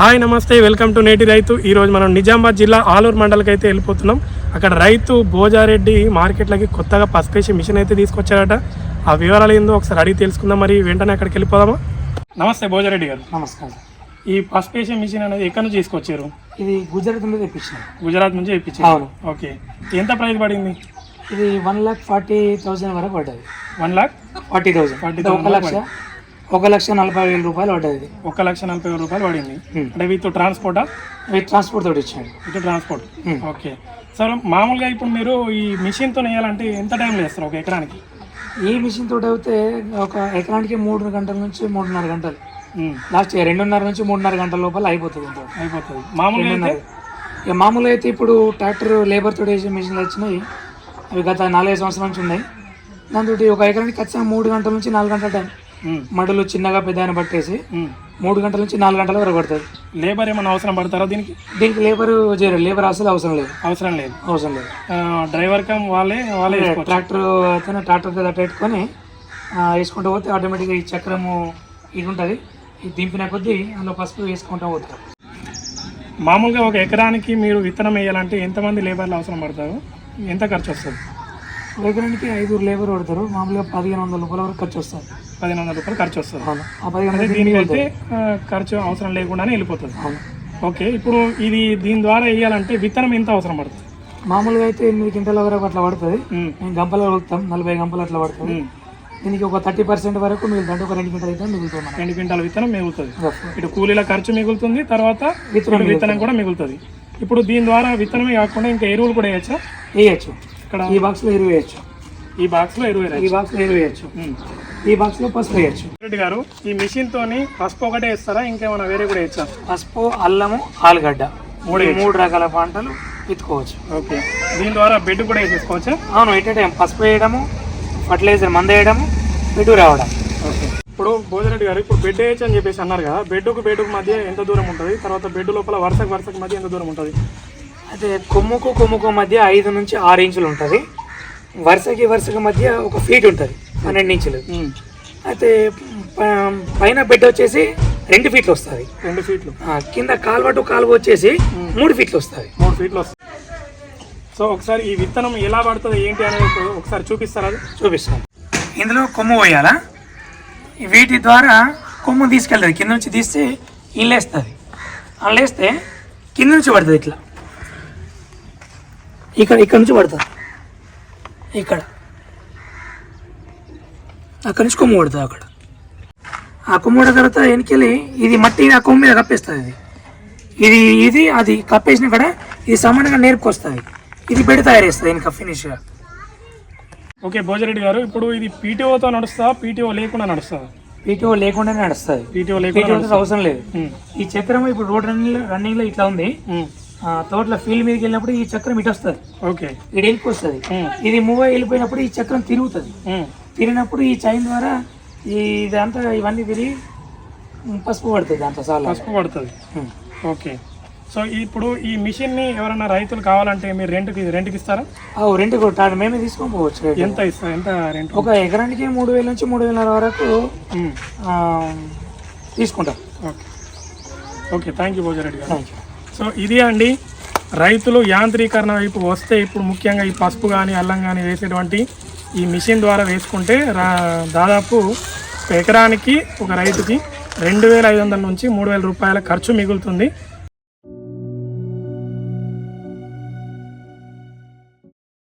Hi నమస్తే welcome to నేటి రైతు. ఈ రోజు మనం నిజామాబాద్ జిల్లా ఆలూరు మండలకి అయితే వెళ్ళిపోతున్నాం. అక్కడ రైతు భోజారెడ్డి మార్కెట్లకి కొత్తగా పసిపేసి మిషన్ అయితే తీసుకొచ్చారట. ఆ వివరాలు ఏందో ఒకసారి అడిగి తెలుసుకుందాం మరి. వెంటనే అక్కడికి వెళ్ళిపోదామా? నమస్తే భోజారెడ్డి గారు. నమస్కారం ఈ పసిపేసి మిషన్ అనేది ఎక్కడి నుంచి తీసుకొచ్చారు? ఇది గుజరాత్ నుండి తెప్పించాను. గుజరాత్ నుంచి ఇప్పించారు అవును. ఓకే. ఎంత ప్రైస్ పడింది? ఇది వన్ లాక్ ఫార్టీ థౌసండ్ వరకు పడ్డది. One lakh forty thousand. 40,000 ఒక లక్ష ఒక లక్ష నలభై వేల రూపాయలు పడ్డది. ఒక లక్ష నలభై వేల రూపాయలు పడింది. అంటే విత్ ట్రాన్స్పోర్టా విత్ ట్రాన్స్పోర్ట్ తోటి ఇచ్చాడు విత్ ట్రాన్స్పోర్ట్. ఓకే. సార్ మామూలుగా ఇప్పుడు మీరు ఈ మిషన్తో వేయాలంటే ఎంత టైంలో వేస్తారు ఒక ఎకరానికి? ఈ మిషన్ తోటి అయితే ఒక ఎకరానికి మూడు గంటల నుంచి మూడున్నర గంటలు. లాస్ట్ రెండున్నర నుంచి మూడున్నర గంటల లోపల అయిపోతుంది అయిపోతుంది. మామూలుగా ఇక మామూలుగా అయితే ఇప్పుడు ట్రాక్టర్ లేబర్ తోటి వేసే మిషన్లు వచ్చినాయి. అవి గత నాలుగైదు సంవత్సరాల నుంచి ఉన్నాయి. దాంతో ఒక ఎకరానికి ఖచ్చితంగా మూడు గంటల నుంచి నాలుగు గంటల టైం మడులు చిన్నగా పెద్ద పట్టేసి. మూడు గంటల నుంచి నాలుగు గంటల వరకు పడుతుంది లేబర్ ఏమైనా అవసరం పడతారా దీనికి? దీనికి లేబర్ చేయరు. లేబర్ అసలు అవసరం లేదు. అవసరం లేదు. అవసరం లేదు. డ్రైవర్ కమ్ వాళ్ళే వాళ్ళే ట్రాక్టర్ అయితే ట్రాక్టర్ పెట్టుకొని వేసుకుంటూ పోతే ఆటోమేటిక్గా ఈ చక్రము ఇది ఉంటుంది ఇది దింపిన కొద్దీ అందులో పసుపు వేసుకుంటూ పోతారు. మామూలుగా ఒక ఎకరానికి మీరు విత్తనం వేయాలంటే ఎంతమంది లేబర్లు అవసరం పడతారు? ఎంత ఖర్చు వస్తుంది? ఎకరానికి ఐదుగురు లేబర్ పడతారు మామూలుగా పదిహేను వందల రూపాయల వరకు ఖర్చు వస్తుంది పదిహేను వందల రూపాయలు ఖర్చు వస్తుంది. అవును. ఆ పదిహేను అదే వందలు దీనికి అయితే ఖర్చు అవసరం లేకుండానే వెళ్ళిపోతుంది. అవును. ఓకే ఇప్పుడు ఇది దీని ద్వారా వేయాలంటే విత్తనం ఎంత అవసరం పడుతుంది? మామూలుగా అయితే ఎనిమిది క్వింటాల వరకు అట్లా పడుతుంది. ఉమ్, మేము గంపలు వెళ్తాం నలభై గంపలు అట్లా పడుతుంది. ఉమ్. దీనికి ఒక థర్టీ పర్సెంట్ వరకు మిగులుతుంది. అంటే ఒక రెండు క్వింటాలు అయితే మిగులుతుంది మనకి. రెండు క్వింటాల విత్తనం మిగులుతుంది. ఇటు కూలీల ఖర్చు మిగులుతుంది తర్వాత విత్తనం ఇటు విత్తనం కూడా మిగులుతుంది. ఇప్పుడు దీని ద్వారా విత్తనమే కాకుండా ఇంకా ఎరువులు కూడా వేయచ్చా? వేయచ్చు. ఇక్కడ ఈ బాక్స్లో ఎరువు వేయచ్చు. ఈ బాక్స్లో ఎరువు ఈ వేయచ్చు బాక్స్లో ఎరువు వేయచ్చు. ఈ బాక్స్లో పసుపు వేయచ్చు. రెడ్డి గారు ఈ మిషన్ తోని పసుపు ఒకటే వేస్తారా? ఇంకేమైనా వేరే కూడా వేయచ్చా? పసుపు అల్లము ఆలుగడ్డ. మూడు మూడు రకాల పంటలు విత్తుకోవచ్చు. ఓకే. దీని ద్వారా బెడ్ కూడా వేసేసుకోవచ్చా? అవును ఎట్ టైం పసుపు వేయడము ఫర్టిలైజర్ మందు వేయడము పెటు రావడం. ఓకే. ఇప్పుడు భోజరెడ్డి గారు ఇప్పుడు బెడ్ వేయచ్చు అని చెప్పేసి అన్నారు కదా బెడ్కు బెడ్కు మధ్య ఎంత దూరం ఉంటుంది? తర్వాత బెడ్ లోపల వరుసకు వరుసకు మధ్య ఎంత దూరం ఉంటుంది? అయితే కొమ్ముకు కొమ్ముకు మధ్య ఐదు నుంచి ఆరు ఇంచులు ఉంటుంది. వరుసకి వరుసకి మధ్య ఒక ఫీట్ ఉంటుంది పన్నెండు ఇంచులు. అయితే పైన బెడ్ వచ్చేసి రెండు ఫీట్లు వస్తుంది రెండు ఫీట్లు. కింద కాలువ టు కాలువ వచ్చేసి మూడు ఫీట్లు వస్తుంది మూడు ఫీట్లు వస్తుంది సో ఒకసారి ఈ విత్తనం ఎలా పడుతుంది ఏంటి అనేది ఒక- ఒకసారి చూపిస్తారా అది? చూపిస్తాను. ఇందులో కొమ్ము పోయాలా? వీటి ద్వారా కొమ్ము తీసుకెళ్తుంది. కింద నుంచి తీస్తే ఇల్లేస్తుంది. అల్లేస్తే కింద నుంచి పడుతుంది ఇట్లా. ఇక్కడ ఇక్కడ నుంచి పడుతుంది ఇక్కడ. అక్కడ నుంచి కొమ్ము పడుతుంది అక్కడ. ఆ కొమ్ము పడిన తర్వాత వెనకెళ్ళి ఇది మట్టి ఆ కొమ్ము మీద కప్పేస్తుంది ఇది. ఇది ఇది అది కప్పేసిన కాడ ఇది సమానంగా నేర్పుకొస్తుంది. ఇది పెడి తయారు చేస్తుంది ఇంకా ఫినిష్గా ఓకే భోజరెడ్డి గారు ఇప్పుడు ఇది పీటీఓతో నడుస్తా పీటీఓ లేకుండా నడుస్తుందా పీటీఓ లేకుండానే నడుస్తుంది. పీటీఓ లేకుండా అవసరం లేదు. ఈ చక్రం ఇప్పుడు రోడ్ రన్నింగ్ రన్నింగ్లో ఇట్లా ఉంది. తోటలో ఫీల్డ్ మీదకి వెళ్ళినప్పుడు ఈ చక్రం ఇటు వస్తుంది. ఓకే. ఇటు ఉమ్, ఇది మూవ్ వెళ్ళిపోయినప్పుడు ఈ చక్రం తిరుగుతుంది. తిరిగినప్పుడు ఈ చైన్ ద్వారా ఈ ఇదంతా ఇవన్నీ తిరిగి పసుపు పడుతుంది దాంట్లో చాలా పసుపు పడుతుంది. ఓకే. సో ఇప్పుడు ఈ మిషన్ని ఎవరైనా రైతులు కావాలంటే మీరు రెంట్కి రెంట్కి ఇస్తారా? రెండు కొట్టాడు మేమే తీసుకొని పోవచ్చు రేటు. ఎంత ఇస్తారు? ఎంత రెంట్? ఒక ఎకరానికి మూడు వేల నుంచి మూడు వేల వరకు తీసుకుంటాం. Okay. Okay. Thank you Bhojareddy గారు. థ్యాంక్ యూ సో ఇది అండి. రైతులు యాంత్రీకరణ వైపు వస్తే ఇప్పుడు ముఖ్యంగా ఈ పసుపు కానీ అల్లం కానీ వేసేటువంటి ఈ మిషన్ ద్వారా వేసుకుంటే రా దాదాపు ఒక ఎకరానికి ఒక రైతుకి రెండు వేల ఐదు వందల నుంచి మూడు వేల రూపాయల ఖర్చు మిగులుతుంది.